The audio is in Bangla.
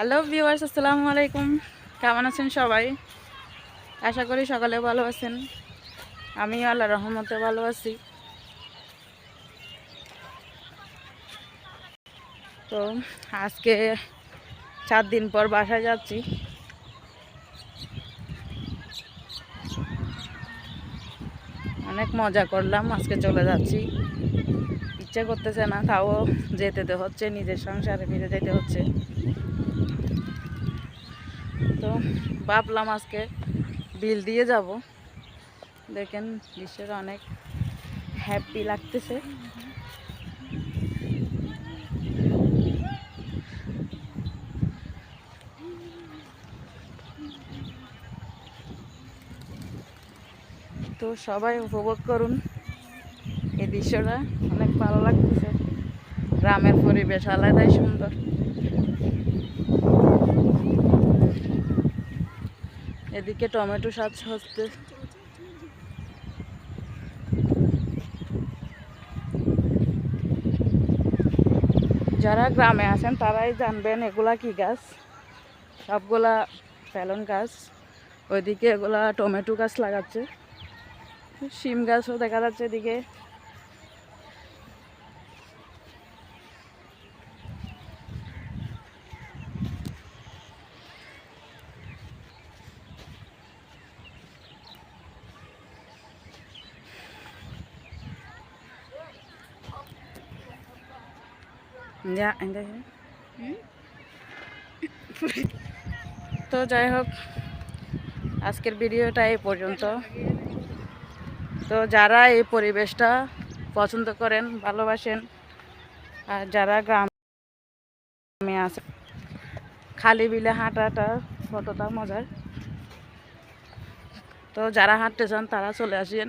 হ্যালো ভিউয়ার্স, আসসালামু আলাইকুম। কেমন আছেন সবাই? আশা করি সকালে ভালো আছেন। আমি আল্লাহ রহমতে ভালো আছি। তো আজকে চার দিন পর বাসায় যাচ্ছি। অনেক মজা করলাম, আজকে চলে যাচ্ছি। ইচ্ছে করতেছে না, তাও যেতে হচ্ছে, নিজের সংসারে ফিরে যেতে হচ্ছে। ভাবলাম আজকে বিল দিয়ে যাব। দেখেন দৃশ্যটা অনেক হ্যাপি লাগতেছে। তো সবাই উপভোগ করুন এই দৃশ্যটা, অনেক ভালো লাগতেছে। গ্রামের পরিবেশ আলাদাই সুন্দর। এদিকে টমেটো সাজ হচ্ছে যারা গ্রামে আছেন, তারাই জানবেন এগুলা কি গাছ। সবগুলা ফেলন গাছ। ওইদিকে এগুলা টমেটো গাছ লাগাচ্ছে। শিম গাছও দেখা যাচ্ছে এদিকে। যা তো যাই হোক, আজকের ভিডিওটা এই পর্যন্ত। তো যারা এই পরিবেশটা পছন্দ করেন, ভালোবাসেন, আর যারা গ্রামে আছে, খালি বিলে হাঁটাটা কতটা মজার। তো যারা হাঁটতে চান, তারা চলে আসেন।